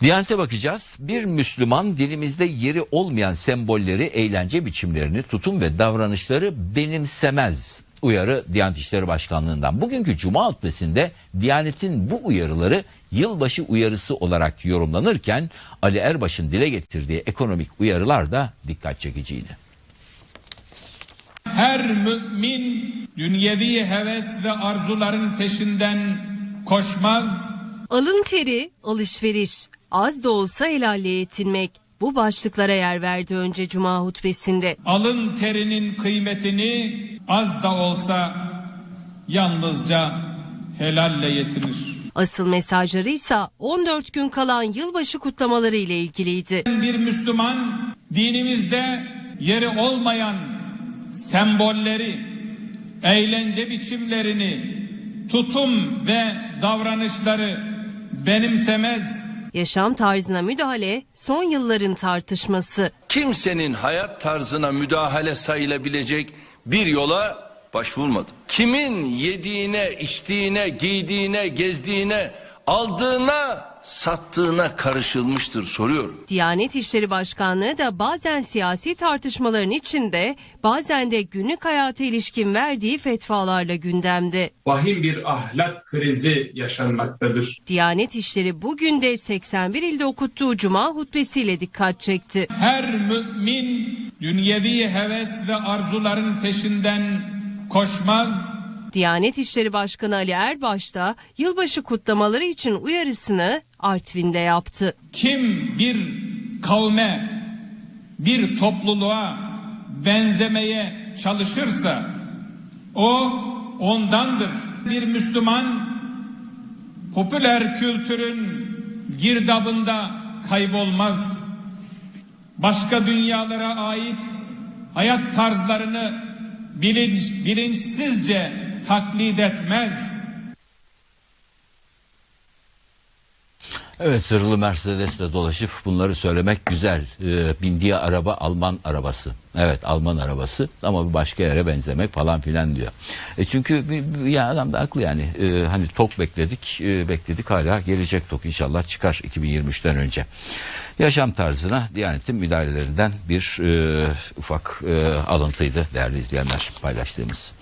Diyanete bakacağız. Bir Müslüman dilimizde yeri olmayan sembolleri, eğlence biçimlerini, tutum ve davranışları benimsemez. Uyarı Diyanet İşleri Başkanlığı'ndan. Bugünkü Cuma hutbesinde Diyanet'in bu uyarıları yılbaşı uyarısı olarak yorumlanırken Ali Erbaş'ın dile getirdiği ekonomik uyarılar da dikkat çekiciydi. Her mümin dünyevi heves ve arzuların peşinden koşmaz, Alın teri, alışveriş, az da olsa helalle yetinmek. Bu başlıklara yer verdi önce Cuma hutbesinde. alın terinin kıymetini az da olsa yalnızca helalle yetinir. Asıl mesajları ise 14 gün kalan yılbaşı kutlamaları ile ilgiliydi. Bir Müslüman dinimizde yeri olmayan sembolleri, eğlence biçimlerini, tutum ve davranışları benimsemez, Yaşam tarzına müdahale son yılların tartışması. kimsenin hayat tarzına müdahale sayılabilecek bir yola başvurmadım. Kimin yediğine, içtiğine, giydiğine, gezdiğine, aldığına, sattığına karışılmıştır soruyorum. Diyanet İşleri Başkanlığı da bazen siyasi tartışmaların içinde bazen de günlük hayata ilişkin verdiği fetvalarla gündemde. vahim bir ahlak krizi yaşanmaktadır. Diyanet İşleri bugün de 81 ilde okuttuğu Cuma hutbesiyle dikkat çekti. her mümin dünyevi heves ve arzuların peşinden koşmaz, Diyanet İşleri Başkanı Ali Erbaş da yılbaşı kutlamaları için uyarısını Artvin'de yaptı. Kim bir kavme, bir topluluğa benzemeye çalışırsa o ondandır. Bir Müslüman popüler kültürün girdabında kaybolmaz. Başka dünyalara ait hayat tarzlarını bilinç, bilinçsizce taklit etmez. Evet zırhlı Mercedes'le dolaşıp bunları söylemek güzel. Ee, bindiği araba Alman arabası. Evet Alman arabası ama bir başka yere benzemek falan filan diyor. E çünkü bir- bir- ya adam da haklı yani. Ee, hani tok bekledik, e, bekledik hala gelecek tok inşallah çıkar 2023'ten önce. Yaşam tarzına Diyanet'in müdahalelerinden bir e, ufak e, alıntıydı değerli izleyenler paylaştığımız.